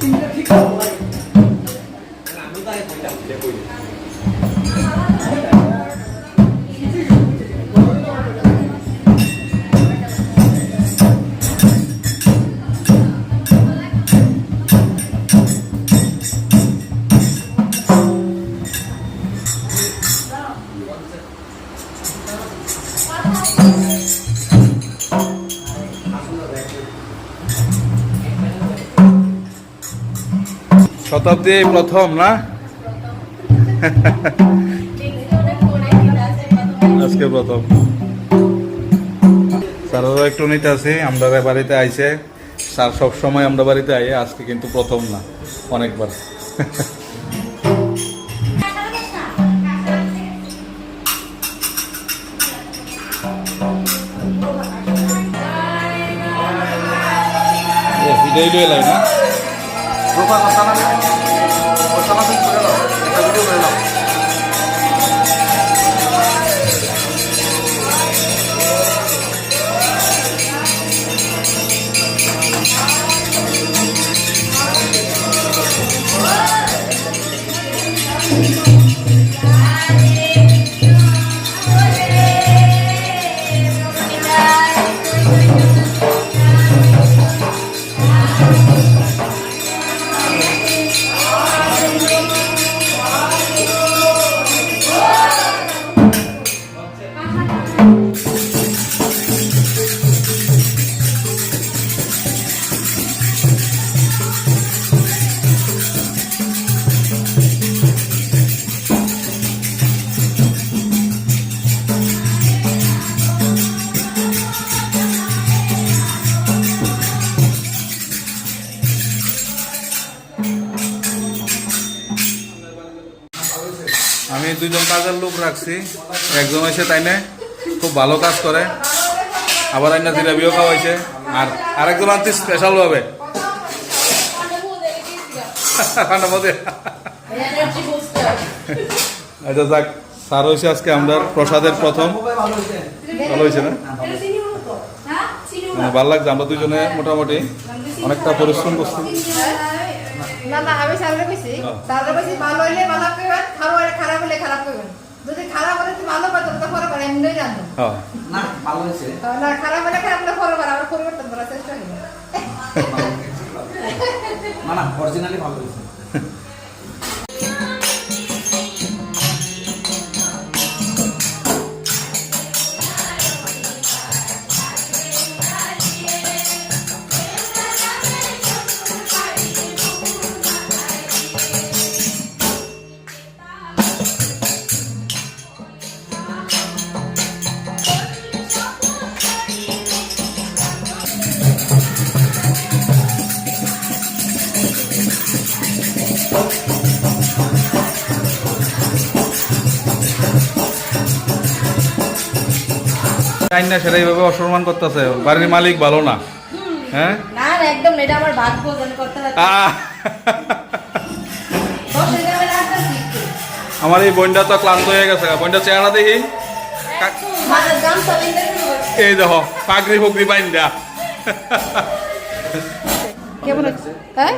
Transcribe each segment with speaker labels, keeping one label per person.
Speaker 1: তিনটা ঠিক আছে শতাব্দী প্রথম, না? আজকে প্রথম। স্যারও একটু নিতে আছে আমরা বাড়িতে আইছে, স্যার সব সময় আমরা বাড়িতে আই, আজকে কিন্তু প্রথম না, অনেকবার। এটাই লয়ে না?
Speaker 2: রূপা না কথা না করে দাও। একটা ভিডিও করে দাও।
Speaker 1: দুইজন কাজের লোক রাখছি। একজন হয়েছে তাই না খুব ভালো কাজ করে। আবার আইনা জিরাবিও খাওয়াইছে। আর আরেকজন আনছি স্পেশাল ভাবে। ঠান্ডা আচ্ছা যাক, স্যার হয়েছে আজকে আমরা প্রসাদের প্রথম। ভালো হয়েছে না? মানে ভালো লাগছে, আমরা দুজনে মোটামুটি অনেকটা পরিশ্রম করছি।
Speaker 3: না না আমি সামনে কইছি। তাহলে কইছি ভালো হইলে ভালো কইবেন খারাপ হইলে খারাপ হইলে খারাপ কইবেন। যদি খারাপ হলে তুমি ভালো পাতো তো পরে করে এমনি
Speaker 1: হ্যাঁ
Speaker 2: না ভালো হয়েছে।
Speaker 3: না খারাপ হলে খারাপ হলে পরে করে পরিবর্তন করার চেষ্টা করি।
Speaker 2: না না অরিজিনালি ভালো হয়েছে।
Speaker 1: আইন না সেটা এইভাবে অসম্মান করতেছে। বাড়ির মালিক ভালো না। হ্যাঁ?
Speaker 3: না না একদম এটা আমার ভাগ্য
Speaker 1: আমার এই বোনটা তো ক্লান্ত হয়ে গেছে বোনটা চেহারা দেখি। এই দেখো পাগড়ি ফুকরি বাইন দা
Speaker 3: কেমন হ্যাঁ?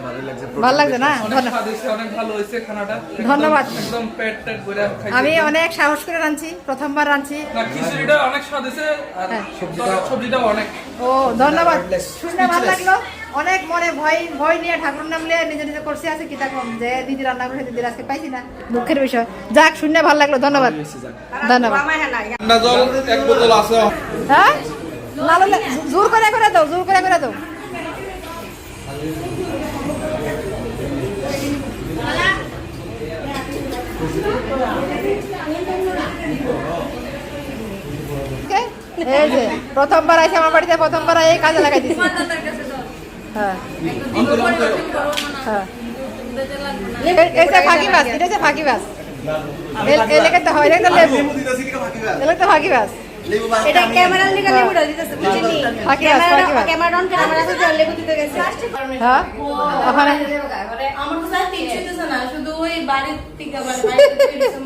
Speaker 3: ভালো লাগছে। না? ধন্যবাদ। ধন্যবাদ। আমি অনেক সাহস করে রাঁধছি প্রথমবার রাঁধছি।
Speaker 4: না খিচুড়িটা অনেক স্বাদ হয়েছে আর
Speaker 3: হ্যাঁ।
Speaker 4: সবজিটা- সবজিটাও অনেক।
Speaker 3: ও ধন্যবাদ। শুনে ভালো লাগল। অনেক মনে ভয় ভয় নিয়ে ঠাকুর নাম নিয়ে নিজে নিজে করছি আছে কি কম যে দিদি রান্না করে দিদির আজকে পাইছি না দুঃখের বিষয়। যাক শুনে ভালো লাগল ধন্যবাদ। ধন্যবাদ।
Speaker 1: এক বোতল আছে।
Speaker 3: হ্যাঁ? জোর করে করে দাও জোর করে করে দাও। এই প্রথমবার আছে আমার বাড়িতে, প্রথমবার এই কাজে লাগাই দিচ্ছি হ্যাঁ। হ্যাঁ। এটা ফাঁকি বাস, এটা ফাঁকি বাস। এলাকা তো হয় এটা লেবু। এলাকা তো ফাঁকি বাস।
Speaker 5: এটা ক্যামেরার লিগে লেবুটা দিতেছে বুঝিনি?
Speaker 3: ফাঁকি বাস
Speaker 5: ক্যামেরা অন ক্যামেরা লেবু দিতে গেছে।
Speaker 3: হ্যাঁ? ওখানে
Speaker 5: আমার তো হইতেছে না শুধু ওই বাড়ির থেকে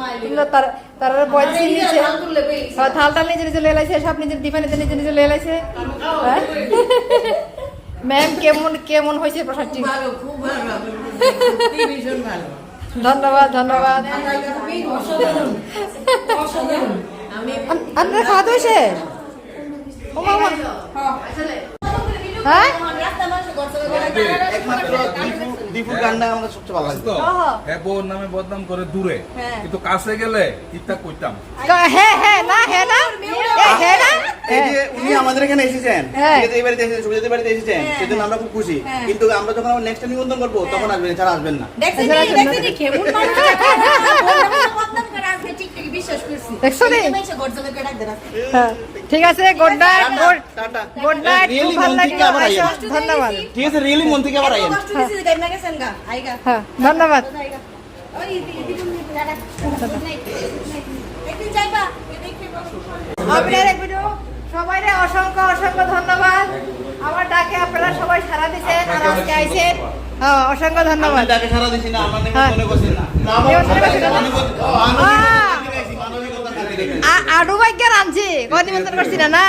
Speaker 5: বাড়ি
Speaker 3: তার তার বয়স নিচে
Speaker 5: হাল
Speaker 3: থাল টাল নিজে নিজে লেলাইছে সব নিজের ডিফাইনে নিজে নিজে লেলাইছে। হ্যাঁ? ম্যাম কেমন কেমন হয়েছে প্রসাদটি?
Speaker 5: ভালো খুব ভালো ভীষণ ভালো।
Speaker 3: ধন্যবাদ ধন্যবাদ।
Speaker 5: অসাধারণ। অসাধারণ।
Speaker 3: আপনার খাওয়া ও মামা হ্যাঁ।
Speaker 2: দীপুর গানটা সবচেয়ে ভালো
Speaker 1: হ্যাঁ বউর নামে বদনাম করে দূরে।
Speaker 5: হ্যাঁ।
Speaker 1: কিন্তু কাছে গেলে ইত্যা কইতাম।
Speaker 3: হ্যাঁ হ্যাঁ না হ্যাঁ না। হ্যাঁ না।
Speaker 2: এই যে উনি আমাদের এখানে এসেছেন এই বাড়িতে এসেছেন সুবিধাদের বাড়িতে এসেছেন সেজন্য আমরা খুব খুশি। কিন্তু আমরা যখন নেক্সট নিমন্ত্রণ করব তখন আসবেন এছাড়া আসবেন না।
Speaker 3: হ্যাঁ, ঠিক আছে good night good
Speaker 2: tata
Speaker 3: good night ভালো
Speaker 2: মন।
Speaker 3: ধন্যবাদ
Speaker 2: ঠিক আছে রিয়েলি মন থেকে আবার আইয়েন
Speaker 3: হ্যাঁ ধন্যবাদ অসংখ্য অসংখ্য ধন্যবাদ আমার ডাকে আপনারা সবাই সারা দিচ্ছেন আর আজকে আইছেন হ্যাঁ অসংখ্য ধন্যবাদ
Speaker 2: আমি সারা দিছি না আমার
Speaker 3: হ্যাঁ।
Speaker 2: করছেন না
Speaker 3: আডু ভাগ্যের আনছি নিমন্ত্রণ করছি না না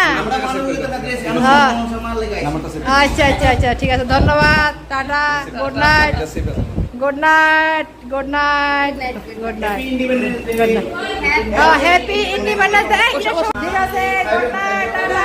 Speaker 3: হ্যাঁ। আচ্ছা আচ্ছা আচ্ছা ঠিক আছে, ধন্যবাদ, tata good night good night good night good night
Speaker 2: Independence Day.
Speaker 3: Happy independence day ঠিক আছে গুড নাইট টাটা